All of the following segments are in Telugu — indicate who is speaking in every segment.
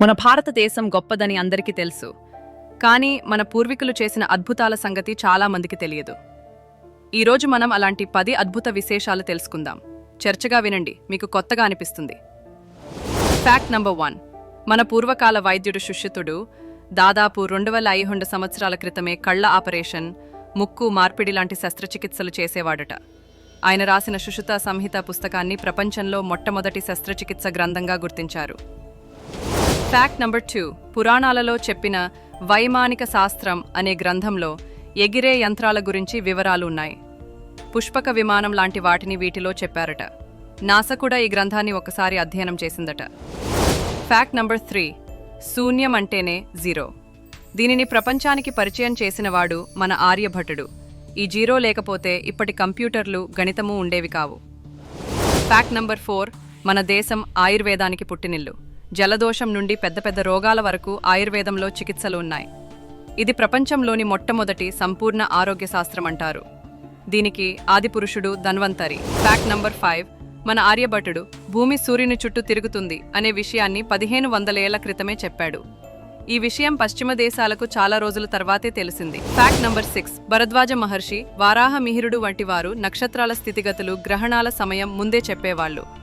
Speaker 1: మన భారతదేశం గొప్పదని అందరికీ తెలుసు. కానీ మన పూర్వీకులు చేసిన అద్భుతాల సంగతి చాలా మందికి తెలియదు. ఈరోజు మనం అలాంటి పది అద్భుత విశేషాలు తెలుసుకుందాం. చర్చగా వినండి మీకు కొత్తగా అనిపిస్తుంది. ఫ్యాక్ట్ నంబర్ వన్ మన పూర్వకాల వైద్యుడు సుష్యతుడు దాదాపు రెండు వేల ఐదు సంవత్సరాల క్రితమే కళ్ళ ఆపరేషన్ ముక్కు మార్పిడి లాంటి శస్త్రచికిత్సలు చేసేవాడట. ఆయన రాసిన సుషుత సంహిత పుస్తకాన్ని ప్రపంచంలో మొట్టమొదటి శస్త్రచికిత్స గ్రంథంగా గుర్తించారు. ఫ్యాక్ట్ నంబర్ టూ పురాణాలలో చెప్పిన వైమానిక శాస్త్రం అనే గ్రంథంలో ఎగిరే యంత్రాల గురించి వివరాలు ఉన్నాయి. పుష్పక విమానం లాంటి వాటిని వీటిలో చెప్పారట. నాసా కూడా ఈ గ్రంథాన్ని ఒకసారి అధ్యయనం చేసిందట. ఫ్యాక్ట్ నంబర్ త్రీ శూన్యం అంటేనే జీరో. దీనిని ప్రపంచానికి పరిచయం చేసినవాడు మన ఆర్యభటుడు. ఈ జీరో లేకపోతే ఇప్పటి కంప్యూటర్లు గణితము ఉండేవి కావు. ఫ్యాక్ట్ నంబర్ ఫోర్ మన దేశం ఆయుర్వేదానికి పుట్టినిల్లు. జలదోషం నుండి పెద్ద పెద్ద రోగాల వరకు ఆయుర్వేదంలో చికిత్సలు ఉన్నాయి ఇది ప్రపంచంలోని మొట్టమొదటి సంపూర్ణ ఆరోగ్య శాస్త్రం అంటారు. దీనికి ఆదిపురుషుడు ధన్వంతరి. ఫ్యాక్ట్ నంబర్ ఫైవ్ మన ఆర్యభటుడు భూమి సూర్యుని చుట్టూ తిరుగుతుంది అనే విషయాన్ని పదిహేను వందలేళ్ళ క్రితమే చెప్పాడు. ఈ విషయం పశ్చిమ దేశాలకు చాలా రోజుల తర్వాతే తెలిసింది. Fact number six Bharadwaja Maharshi Varaha మిహిరుడు వంటి వారు నక్షత్రాల స్థితిగతులు గ్రహణాల సమయం ముందే చెప్పేవాళ్ళు.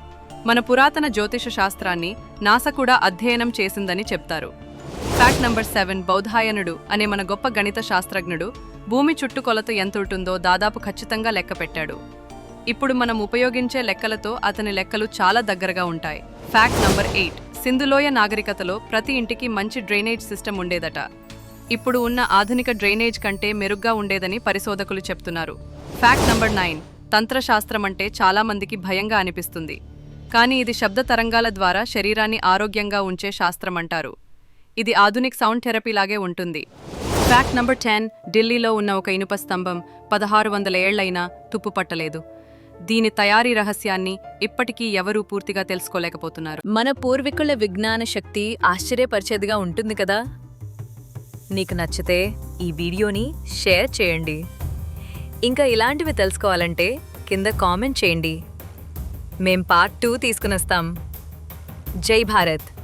Speaker 1: మన పురాతన జ్యోతిష శాస్త్రాన్ని నాస కూడా అధ్యయనం చేసిందని చెప్తారు. ఫ్యాక్ట్ నంబర్ సెవెన్ బౌధాయనుడు అనే మన గొప్ప గణిత శాస్త్రజ్ఞుడు భూమి చుట్టుకొలత ఎంత ఉంటుందో దాదాపు ఖచ్చితంగా లెక్క పెట్టాడు. ఇప్పుడు మనం ఉపయోగించే లెక్కలతో అతని లెక్కలు చాలా దగ్గరగా ఉంటాయి. ఫ్యాక్ట్ నంబర్ ఎయిట్ సింధులోయ నాగరికతలో ప్రతి ఇంటికి మంచి డ్రైనేజ్ సిస్టమ్ ఉండేదట. ఇప్పుడు ఉన్న ఆధునిక డ్రైనేజ్ కంటే మెరుగ్గా ఉండేదని పరిశోధకులు చెప్తున్నారు. ఫ్యాక్ట్ నంబర్ నైన్ తంత్రశాస్త్రం అంటే చాలామందికి భయంగా అనిపిస్తుంది. కానీ ఇది శబ్ద తరంగాల ద్వారా శరీరాన్ని ఆరోగ్యంగా ఉంచే శాస్త్రం అంటారు ఇది ఆధునిక్ సౌండ్ థెరపీ లాగే ఉంటుంది. ఫ్యాక్ట్ నంబర్ టెన్ ఢిల్లీలో ఉన్న ఒక ఇనుప స్తంభం పదహారు వందల ఏళ్ళైనా తుప్పుపట్టలేదు దీని తయారీ రహస్యాన్ని ఇప్పటికీ ఎవరూ పూర్తిగా తెలుసుకోలేకపోతున్నారు.
Speaker 2: మన పూర్వీకుల విజ్ఞాన శక్తి ఆశ్చర్యపరిచేదిగా ఉంటుంది కదా? నీకు నచ్చితే ఈ వీడియోని షేర్ చేయండి. ఇంకా ఇలాంటివి తెలుసుకోవాలంటే కింద కామెంట్ చేయండి. మేం పార్ట్ టూ తీసుకునొస్తాం. జై భారత్.